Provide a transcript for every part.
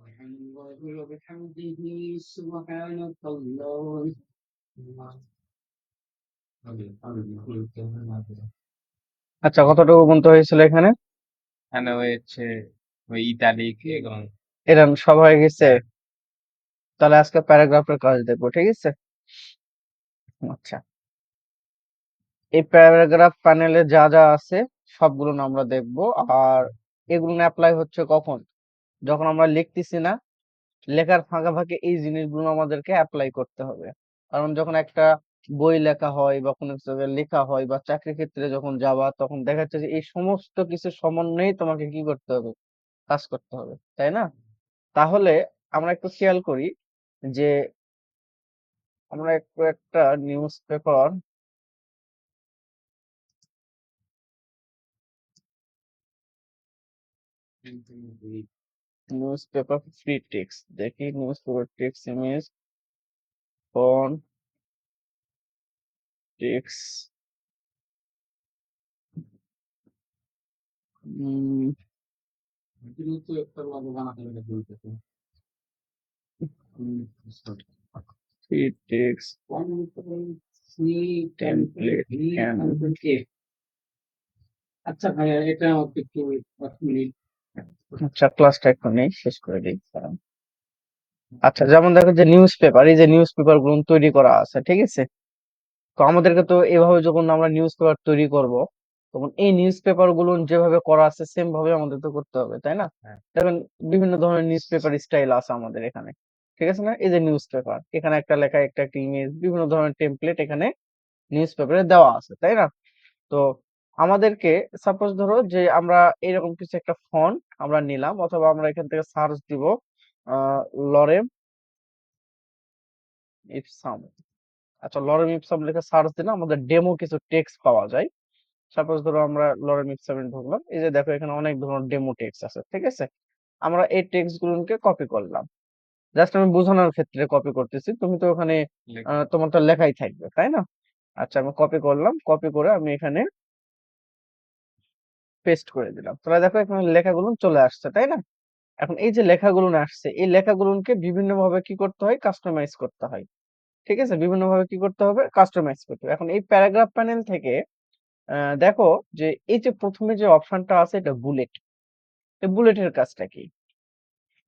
سبحان الله وبحمده سبحانك اللهم আচ্ছা কতটুকু পর্যন্ত হয়েছিল এখানে এখানে হয়েছে ওই ইতালিক এবং এরকম সব হয়ে গেছে তাহলে আজকে প্যারাগ্রাফের কাজ দেখবো ঠিক আছে আচ্ছা এই প্যারাগ্রাফ প্যানেলে যা যা আছে সবগুলো না আমরা দেখব আর এগুলো অ্যাপ্লাই হচ্ছে কখন যখন আমরা লিখতেছি না, লেখার ফাঁকে ফাঁকে এই জিনিসগুলো আমাদেরকে অ্যাপ্লাই করতে হবে। কারণ যখন একটা বই লেখা হয় বা কোনো কিছু লেখা হয় বা চাকরি ক্ষেত্রে যখন যাবা, তখন দেখা যাচ্ছে যে এই সমস্ত কিছু সমন্বয়ে তোমাকে কি করতে হবে? কাজ করতে হবে, তাই না? তাহলে আমরা একটু খেয়াল করি যে আমরা একটু একটা newspaper paper free text দেখি বলতেছে free text free template Template, আচ্ছা ভাইয়া এটা একটু এক মিনিট আচ্ছা ক্লাসটা একটু নেই শেষ করে দিই। আচ্ছা যেমন দেখো যে নিউজ পেপার এই যে নিউজ পেপারগুলো তৈরি করা আছে ঠিক আছে তো আমাদেরকে তো এভাবে যখন আমরা নিউজ পেপার তৈরি করব তখন এই নিউজ পেপারগুলো যেভাবে করা আছে সেম ভাবে আমাদের তো করতে হবে তাই না হ্যাঁ। দেখেন বিভিন্ন ধরনের নিউজ পেপার স্টাইল আছে আমাদের এখানে ঠিক আছে না এই যে নিউজ পেপার এখানে একটা লেখা একটা একটা ইমেজ বিভিন্ন ধরনের টেমপ্লেট এখানে নিউজ পেপারে দেওয়া আছে তাই না তো আমাদেরকে সাপোজ ধরো যে আমরা এরকম কিছু একটা ফন্ট আমরা নিলাম অথবা আমরা এখান থেকে সার্চ দিব লরেম ইপসাম আচ্ছা লরেম ইপসাম লিখে সার্চ দিলাম আমাদের ডেমো কিছু টেক্সট পাওয়া যায়। সাপোজ ধরো আমরা লরেম ইপসামে ঢুকলাম এই যে দেখো এখানে অনেক ধরনের ডেমো টেক্সট আছে ঠিক আছে? আমরা এই টেক্সট গুলোকে কপি করলাম। জাস্ট আমি বোঝানোর ক্ষেত্রে কপি করতেছি তুমি তো ওখানে তোমার তো লেখাই থাকবে তাই না? আচ্ছা আমি কপি করলাম কপি করে আমি এখানে পেস্ট করে দিলাম। তাহলে দেখো এখানে লেখাগুলো চলে আসছে, তাই না? এখন এই যে লেখাগুলো আসছে, এই লেখাগুলোকে বিভিন্ন ভাবে কি করতে হয়? কাস্টমাইজ করতে হয়। ঠিক আছে? বিভিন্ন ভাবে কি করতে হবে? কাস্টমাইজ করতে হবে। এখন এই প্যারাগ্রাফ প্যানেল থেকে দেখো যে এই যে প্রথমে যে অপশনটা আছে, এটা বুলেট এই বুলেটের কাজটা কি?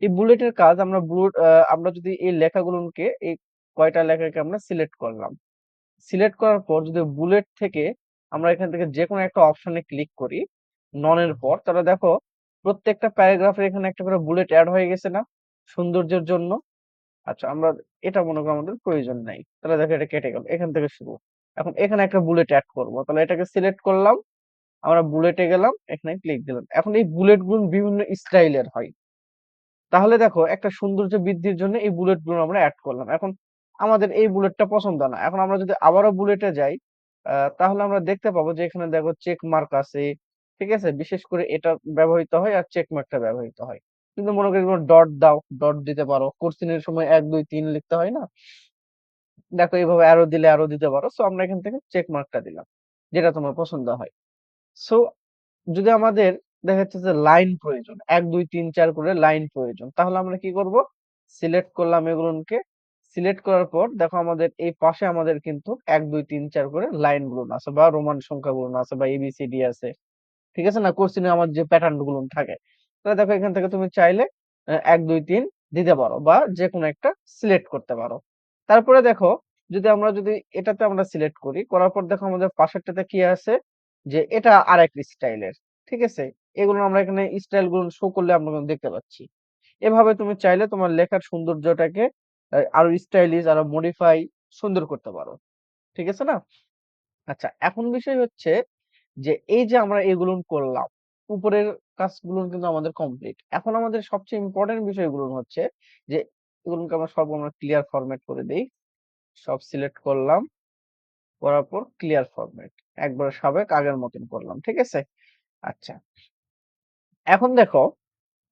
এই বুলেটের কাজ আমরা বুলেট আমরা যদি এই লেখাগুলোকে, এই কয়টা লেখাকে আমরা সিলেক্ট করলাম। সিলেক্ট করার পর যদি বুলেট থেকে আমরা এখান থেকে যে কোনো একটা অপশনে ক্লিক করি ননের পর। তাহলে দেখো, প্রত্যেকটা প্যারাগ্রাফের এখানে একটা করে বুলেট অ্যাড হয়ে গেছে না সৌন্দর্যের জন্য। আচ্ছা আমরা এটা মনে করি আমাদের প্রয়োজন নাই। তাহলে দেখো এটা কেটে গেল, এখান থেকে শুরু। এখন এখানে একটা বুলেট অ্যাড করব। তাহলে এটাকে সিলেক্ট করলাম, আমরা বুলেটে গেলাম, এখানে ক্লিক দিলাম। এখন এই বুলেটগুলো বিভিন্ন স্টাইলের হয়। তাহলে দেখো, একটা সৌন্দর্য বৃদ্ধির জন্য এই বুলেটগুলো আমরা অ্যাড করলাম। এখন আমাদের এই বুলেটটা পছন্দ না। এখন আমরা যদি আবারও বুলেটে যাই তাহলে আমরা দেখতে পাবো যে এখানে দেখো চেক মার্ক আছে ঠিক আছে? বিশেষ করে এটা ব্যবহৃত হয় আর চেক মার্কটা ব্যবহৃত হয়। কিন্তু মনে করি ডট দাও ডট দিতে পারো। কোশ্চেনের সময় এক, দুই, তিন লিখতে হয় না? দেখো এইভাবে আরও দিলে আরও দিতে পারো। সো আমরা এখান থেকে চেক মার্কটা দিলাম, যেটা তোমার পছন্দ হয়। সো যদি আমাদের দেখা যাচ্ছে যে লাইন প্রয়োজন, এক, দুই, তিন, চার করে লাইন প্রয়োজন, তাহলে আমরা কি করব? সিলেক্ট করলাম এগুলোকে। সিলেক্ট করার পর দেখো আমাদের এই পাশে আমাদের কিন্তু এক, দুই, তিন, চার করে লাইনগুলো আছে বা রোমান সংখ্যাগুলো আছে বা এবিসিডি আছে। ঠিক আছে? না কোশ্চেনে আমার যে প্যাটার্নগুলো থাকে। তাহলে দেখো, এখান থেকে তুমি চাইলে এক, দুই, তিন দিতে পারো বা যে কোনো একটা সিলেক্ট করতে পারো। তারপরে দেখো, যদি আমরা যদি এটাতে আমরা সিলেক্ট করি, করার পর দেখো আমাদের পাশেরটাতে কি আছে? যে এটা আরেক স্টাইলের, ঠিক আছে? এগুলো আমরা এখানে স্টাইলগুলো শো করলে আমরা দেখতে পাচ্ছি। এভাবে তুমি চাইলে তোমার লেখার সৌন্দর্যটাকে আরও স্টাইলিশ আরও মডিফাই সুন্দর করতে পারো। ঠিক আছে না? আচ্ছা এখন বিষয় হচ্ছে যে, এই যে, আমরা এগুলো করলাম, উপরের কাজগুলো কিন্তু আমাদের কমপ্লিট এখন আমাদের সবচেয়ে ইম্পর্টেন্ট বিষয়গুলো হচ্ছে যে, এগুলোকে আমরা সব আমরা ক্লিয়ার ফরম্যাট করে দেই। সব সিলেক্ট করলাম, করার পর ক্লিয়ার ফরম্যাট একবার সাবেক আগের মতন করলাম, ঠিক আছে? আচ্ছা। এখন দেখো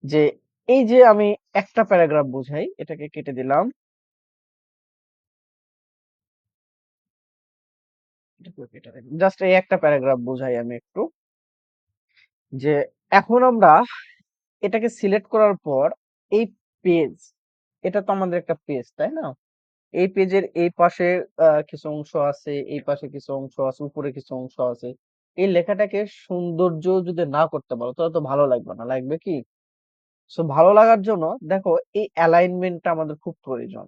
যে, এই যে, আমি একটা প্যারাগ্রাফ বুঝাই, এটাকে কেটে দিলাম। জাস্ট এই একটা প্যারাগ্রাফ বুঝাই আমি একটু। যে এখন আমরা এটাকে সিলেক্ট করার পর এই পেজ এটা তো আমাদের একটা পেজ তাই না? এই পেজের এই পাশে কিছু অংশ আছে, এই পাশে কিছু অংশ আছে, উপরে কিছু অংশ আছে। এই লেখাটাকে সৌন্দর্য যদি না করতে পারো, তাহলে তো ভালো লাগবে না। লাগবে কি? সো ভালো লাগার জন্য দেখো, এই অ্যালাইনমেন্টটা আমাদের খুব প্রয়োজন।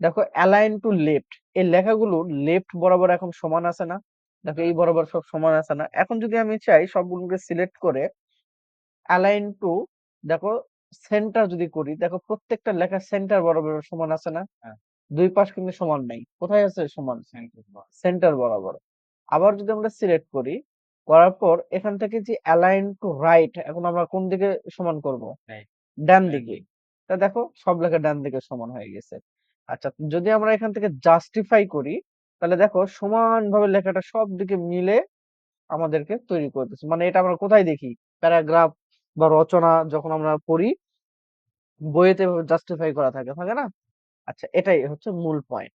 দেখো অ্যালাইন টু লেফট এই লেখাগুলো লেফট বরাবর এখন সমান আছে না? দেখো এই বরাবর সব সমান আছে না? এখন যদি আমি চাই সবগুলোকে সিলেক্ট করে অ্যালাইন টু দেখো সেন্টার যদি করি দেখো প্রত্যেকটা লেখা সেন্টার বরাবর সমান আছে না? হ্যাঁ। দুই পাশ কিন্তু সমান নাই। কোথায় আছে? সমান। সেন্টার বরাবর। আবার যদি আমরা সিলেক্ট করি করার পর এখান থেকে যে অ্যালাইন টু রাইট এখন আমরা কোন দিকে সমান করব? ডান দিকে। তা দেখো সব লেখা ডান দিকে সমান হয়ে গেছে। আচ্ছা যদি আমরা এখান থেকে জাস্টিফাই করি, তাহলে দেখো সমানভাবে লেখাটা সব দিকে মিলে আমাদেরকে তৈরি করতেছে। মানে এটা আমরা কোথায় দেখি? প্যারাগ্রাফ বা রচনা যখন আমরা পড়ি, বইয়েতে জাস্টিফাই করা থাকে থাকে না? আচ্ছা এটাই হচ্ছে মূল পয়েন্ট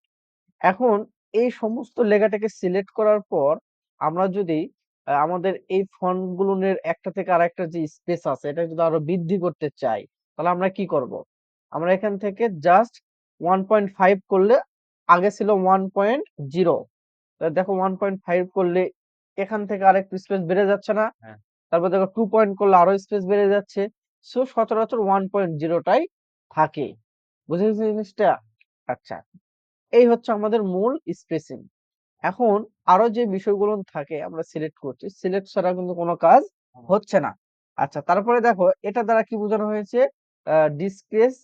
এখন এই সমস্ত লেখাটাকে সিলেক্ট করার পর আমরা যদি আমাদের এই ফন্টগুলোর একটা থেকে আরেকটা যে স্পেস আছে, এটা যদি আরও বৃদ্ধি করতে চাই, তাহলে আমরা কি করব? আমরা এখান থেকে জাস্ট ওয়ান পয়েন্ট ফাইভ করলে আগে ছিল ওয়ান পয়েন্ট জিরো দেখো ওয়ান পয়েন্ট ফাইভ করলে এখান থেকে আরেকটু স্পেস বেড়ে যাচ্ছে না। হ্যাঁ। তারপর দেখো টু পয়েন্ট করলে আরও স্পেস বেড়ে যাচ্ছে। সো সচরাচর ওয়ান পয়েন্ট জিরোটাই থাকে। বুঝে গেছে জিনিসটা? আচ্ছা এই হচ্ছে আমাদের মূল স্পেসিং এখন আরও যে বিষয়গুলো থাকে আমরা সিলেক্ট করছি সিলেক্ট ছাড়া কিন্তু কোনো কাজ হচ্ছে না। আচ্ছা তারপরে দেখো এটা দ্বারা কি বোঝানো হয়েছে? ডিসপ্লেস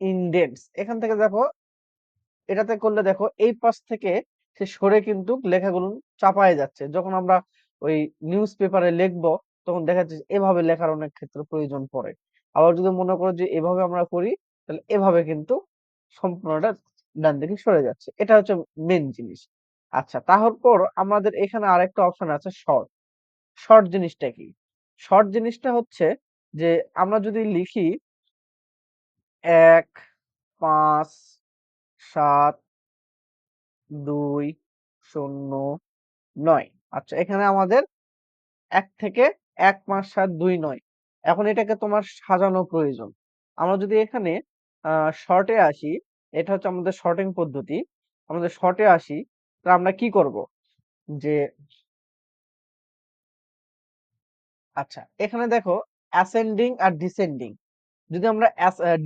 ইনডেন্টস এখান থেকে দেখো, এটাতে করলে দেখো, এই পাশ থেকে সে সরে কিন্তু লেখাগুলো চাপায় যাচ্ছে। যখন আমরা ওই নিউজ পেপারে লিখব, তখন দেখা যাচ্ছে এভাবে লেখার অনেক ক্ষেত্রে প্রয়োজন পড়ে। আবার যদি মনে করো যে এভাবে আমরা করি, তাহলে এভাবে কিন্তু সম্পূর্ণটা ডান দিকে সরে যাচ্ছে। এটা হচ্ছে মেন জিনিস। আচ্ছা তারপর আমাদের এখানে আরেকটা অপশন আছে শর্ট শর্ট জিনিসটা কি? শর্ট জিনিসটা হচ্ছে যে আমরা যদি লিখি এক, পাঁচ, সাত, দুই, শূন্য, নয়। আচ্ছা এখানে আমাদের এক থেকে এক পাঁচ সাত দুই নয়। এখন এটাকে তোমার সাজানো প্রয়োজন। আমরা যদি এখানে শর্টে আসি, এটা হচ্ছে আমাদের শর্টিং পদ্ধতি। আমাদের শর্টে আসি, তাহলে আমরা কি করব? যে আচ্ছা এখানে দেখো অ্যাসেন্ডিং আর ডিসেন্ডিং যদি আমরা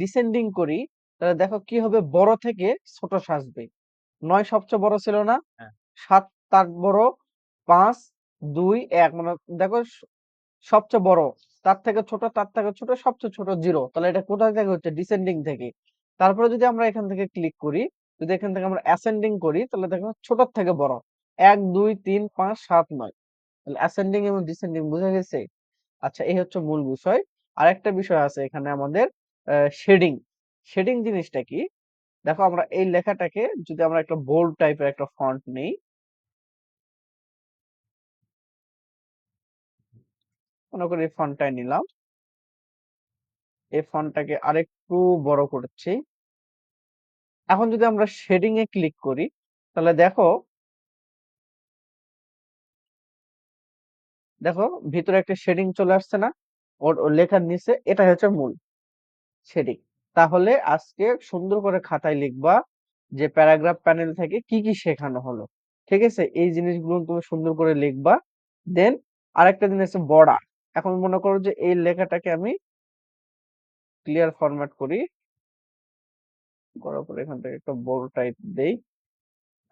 ডিসেন্ডিং করি তাহলে দেখো কি হবে? বড় থেকে ছোট সাজবে। নয় সবচেয়ে বড় ছিল না? হ্যাঁ। সাত তার বড় পাঁচ দুই এক। মানে দেখো সবচেয়ে বড়। তার থেকে ছোট তার থেকে ছোট সবচেয়ে ছোট জিরো তাহলে এটা কোথায় থেকে হচ্ছে? ডিসেন্ডিং থেকে। তারপরে যদি আমরা এখান থেকে ক্লিক করি যদি এখান থেকে আমরা অ্যাসেন্ডিং করি তাহলে দেখো ছোট থেকে বড়। এক দুই তিন পাঁচ সাত নয়। তাহলে অ্যাসেন্ডিং এবং ডিসেন্ডিং বুঝা গেছে? আচ্ছা এই হচ্ছে মূল বিষয়। আরেকটা বিষয় আছে এখানে আমাদের শেডিং। শেডিং জিনিসটা কি? দেখো আমরা এই লেখাটাকে যদি আমরা একটা বোল্ড টাইপের একটা ফন্ট নেই মনে করি ফন্টটাই নিলাম। এই ফন্টটাকে আরেকটু বড় করছি। এখন যদি আমরা শেডিং এ ক্লিক করি, তাহলে দেখো দেখো ভিতরে একটা শেডিং চলে আসছে না? ওর লেখার নিচে এটা হচ্ছে মূল শেডিং তাহলে আজকে সুন্দর করে খাতায় লিখবা যে প্যারাগ্রাফ প্যানেল থেকে কি কি শেখানো হলো, ঠিক আছে? এই জিনিসগুলো তুমি সুন্দর করে লিখবা। দেন আরেকটা জিনিস হচ্ছে বর্ডার। এখন মনে করো যে এই লেখাটাকে আমি ক্লিয়ার ফরম্যাট করি। করার পর এখান থেকে একটা বড় টাইপ দেই,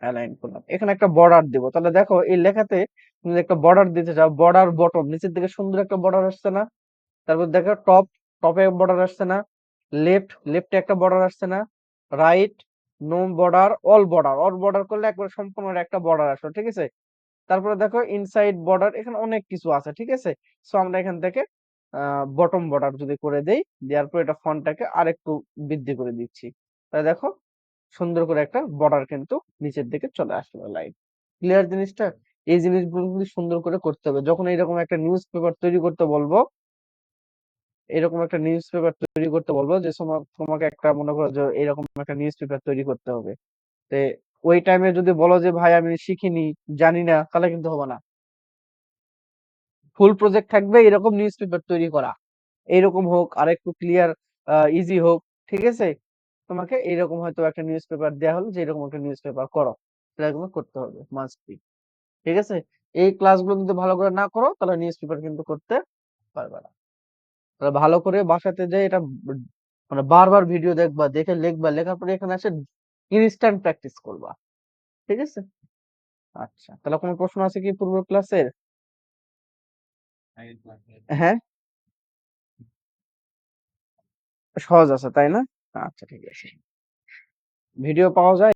অ্যালাইন করলাম। এখানে একটা বর্ডার দিব। তাহলে দেখো এই লেখাতে তুমি একটা বর্ডার দিতে চাও, বর্ডার বটম, নিচের দিকে সুন্দর একটা বর্ডার আসছে না? তারপর দেখো টপ টপে বর্ডার আসছে না লেফট লেফটে একটা বর্ডার আসছে না right no border all border all border করলে একবারে সম্পূর্ণ একটা বর্ডার আসলো, ঠিক আছে? তারপরে দেখো ইনসাইড বর্ডার এখানে অনেক কিছু আছে, ঠিক আছে? সো আমরা এখান থেকে বটম বর্ডার যদি করে দেই, দেওয়ার পর এটা ফন্টটাকে আরেকটু বৃদ্ধি করে দিচ্ছি। তাহলে দেখো সুন্দর করে একটা বর্ডার কিন্তু নিচের দিকে চলে আসলো লাইন ক্লিয়ার জিনিসটা? এই জিনিসগুলো সুন্দর করে করতে হবে। যখন এরকম একটা নিউজ পেপার তৈরি করতে বলব এরকম একটা নিউজ পেপার তৈরি করতে বলব যে তোমাকে একটা মনে করো যে এরকম একটা নিউজ পেপার তৈরি করতে হবে। তে ওই টাইমে যদি বলো যে, ভাই, আমি শিখিনি, জানি না, তাহলে কিন্তু হবে না। ফুল প্রজেক্ট থাকবে, এরকম নিউজ পেপার তৈরি করা। এইরকম হোক আর একটু ক্লিয়ার ইজি হোক, ঠিক আছে? তোমাকে এইরকম হয়তো একটা নিউজ পেপার দেওয়া হলো যে, এরকম একটা নিউজ পেপার করো এরকম করতে হবে মাস্ট বি ঠিক আছে? এই ক্লাসগুলো যদি ভালো করে না করো, তাহলে নিউজ পেপার কিন্তু করতে পারবে না। তাহলে ভালো করে বাসাতে যাই, এটা মানে বারবার ভিডিও দেখবা, দেখে লিখবা, লেখার পরে এখানে এসে ইনস্ট্যান্ট প্র্যাকটিস করবা। ঠিক আছে? আচ্ছা তাহলে কোনো প্রশ্ন আছে কি পূর্ব ক্লাসের হ্যাঁ? সহজ আছে, তাই না? আচ্ছা ঠিক আছে। ভিডিও পাওয়া যায়?